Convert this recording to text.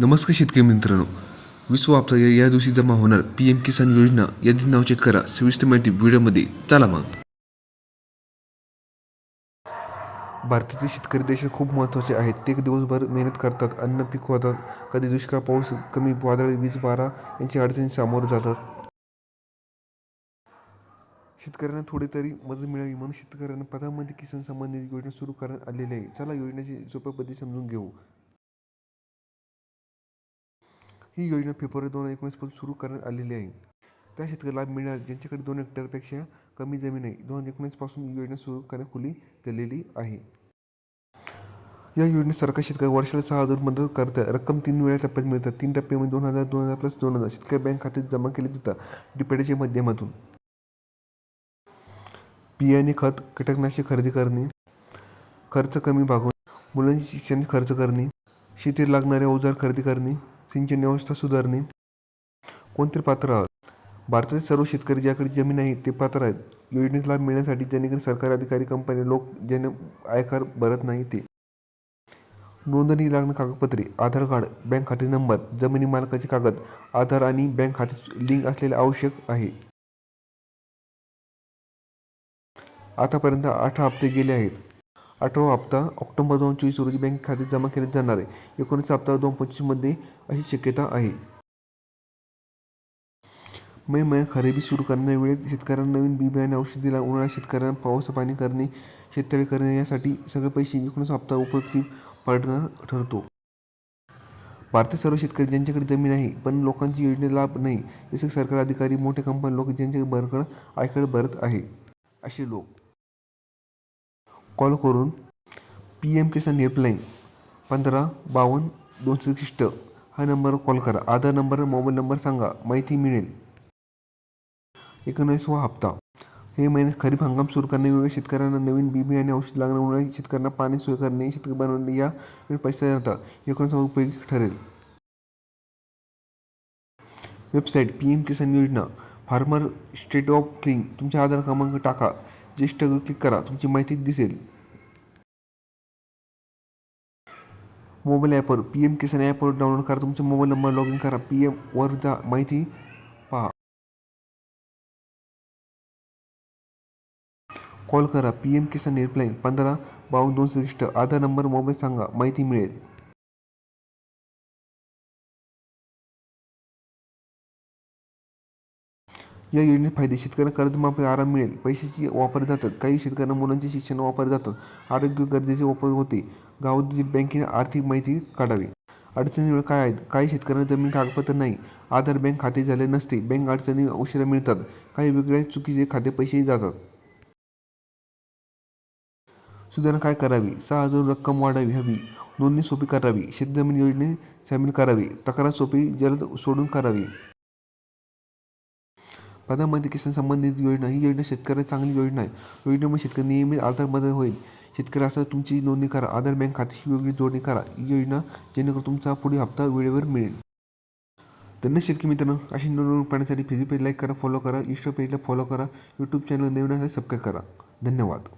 नमस्कार शेतकरी मित्रांनो. विश्व हप्ता या या दिवशी जमा होणार पी एम किसान योजना यादी नाव चेक करा. सविस्तर माहिती व्हिडिओमध्ये चला मग. भारताचे शेतकरी देशात खूप महत्त्वाचे आहेत. ते दिवसभर मेहनत करतात अन्न पिकवतात. कधी दुष्काळ पाऊस कमी वादळ वीज बारा यांची अडचणी सामोरे जातात. शेतकऱ्यांना थोडी तरी मदत मिळावी म्हणून शेतकऱ्यांना प्रधानमंत्री किसान सन्मान निधी योजना सुरू करण्यात आलेली आहे. चला योजनेची सोप्या पद्धती समजून घेऊ. ही योजना फेब्रुवारी दोन हजार एकोणीसपासून सुरू करण्यात आलेली आहे. त्या शेतकऱ्याला लाभ मिळणार ज्यांच्याकडे दोन हेक्टरपेक्षा कमी जमीन आहे दोन हजार एकोणीसपासून ही योजना सुरू करण्यात खुली दिलेली आहे. या योजनेत सरकार शेतकरी वर्षाला सहा हजार मदत करतं. रक्कम तीन वेळा टप्प्यात मिळतात तीन टप्प्यामध्ये दोन हजार दोन हजार प्लस दोन हजार शेतकरी बँक खात्यात जमा केले जातात डिपेडीच्या माध्यमातून. बियाणे खत कीटकनाशक खरेदी करणे खर्च कमी भागवणे मुलांचे शिक्षण खर्च करणे शेतीला लागणारे अवजार खरेदी करणे सिंचन व्यवस्था सुधारणे. कोणते पात्र आहात? भारतातील सर्व शेतकरी ज्याकडे जमीन आहे ते पात्र आहेत. योजनेचा लाभ मिळण्यासाठी जेणेकरून सरकारी अधिकारी कंपनी लोक ज्यांना आयकर भरत नाही ते. नोंदणी लागणं कागदपत्रे आधार कार्ड बँक खाते नंबर जमिनी मालकाचे कागद आधार आणि बँक खाते लिंक असलेले आवश्यक आहे. आतापर्यंत अठरा हप्ते गेले आहेत. अठरावा हप्ता ऑक्टोबर दोन चोवीस रोजी बँक खात्यात जमा केले जाणार आहे. एकोणीस हप्ता दोन पंचवीसमध्ये अशी शक्यता आहे. मे महिन्यात खरेदी सुरू करण्यावेळी शेतकऱ्यांना नवीन बी बियाणे औषधीला उन्हाळ्यात शेतकऱ्यांना पावसा पाणी करणे शेततळे करणे यासाठी सगळे पैसे एकोणीस हप्ता उपयुक्ती पडणार ठरतो. भारतात सर्व शेतकरी ज्यांच्याकडे जमीन आहे पण लोकांची योजने लाभ नाही जसे सरकारी अधिकारी मोठे कंपनी लोक ज्यांच्याकडे बरकड आयकर भरत आहे असे लोक कॉल करून पी एम किसान हेल्पलाईन पंधरा बावन्न दोनशे एकसष्ट हा नंबरवर कॉल करा. आधार नंबर मोबाईल नंबर सांगा. माहिती मिळेल. एकोणीसवा हप्ता. हे महिने खरीप हंगाम सुरू करण्यावेळी शेतकऱ्यांना नवीन बी बियाणे औषध लागण्यामुळे शेतकऱ्यांना पाणी सोय करणे शेतकरी बनवणे या पैसा जातात एकोणीसवा उपयोगी ठरेल. वेबसाईट पी एम किसान योजना. फार्मर स्टेट ऑफ क्लिंग तुमच्या आधार क्रमांक टाका. ज्येष्ठ क्लिक करा तुमची माहिती दिसेल. मोबाईल ॲपवर पी एम किसान ॲपवर डाउनलोड करा तुमचा मोबाईल नंबर लॉग इन करा पी एमवर जा माहिती पहा. कॉल करा पी एम किसान हेल्पलाईन पंधरा बावन्न दोनशे एकसष्ट आधार नंबर मोबाईल सांगा माहिती मिळेल. या योजनेत फायदे. शेतकऱ्यांना कर्जमाफी आराम मिळेल. पैशाची वापर जातात काही शेतकऱ्यांना मुलांचे शिक्षण वापर जातात आरोग्य गरजेचे वापर होते. गावातील बँकेने आर्थिक माहिती काढावी. अडचणी वेळ काय आहेत? काही शेतकऱ्यांना जमीन कागदपत्र नाही. आधार बँक खाते झाले नसते. बँक अडचणी उशिरा मिळतात. काही वेगळ्या चुकीचे खाते पैसेही जातात. सुधारणा काय करावी? सहा हजार रक्कम वाढावी हवी. नोंदणी सोपी करावी. शेतजमीन योजने सामील करावी. तक्रार सोपी जलद सोडून करावी. प्रधानमंत्री किसान सन्मान निधी योजना ही योजना शेतकऱ्याला चांगली योजना आहे. योजनेमुळे शेतकरी नियमित आधार मदत होईल. शेतकरी असं तुमची नोंदणी करा. आधार बँक खात्याशी वेगळी जोडणी करा. ही योजना जेणेकरून तुमचा पुढील हप्ता वेळेवर मिळेल. धन्य शेतकरी मित्रांनो अशी नोंदणी पाहण्यासाठी फेसबुक पेज लाईक करा फॉलो करा. इंस्टा पेजला फॉलो करा. यूट्यूब चॅनल नवीन असेल सबस्क्राईब करा. धन्यवाद.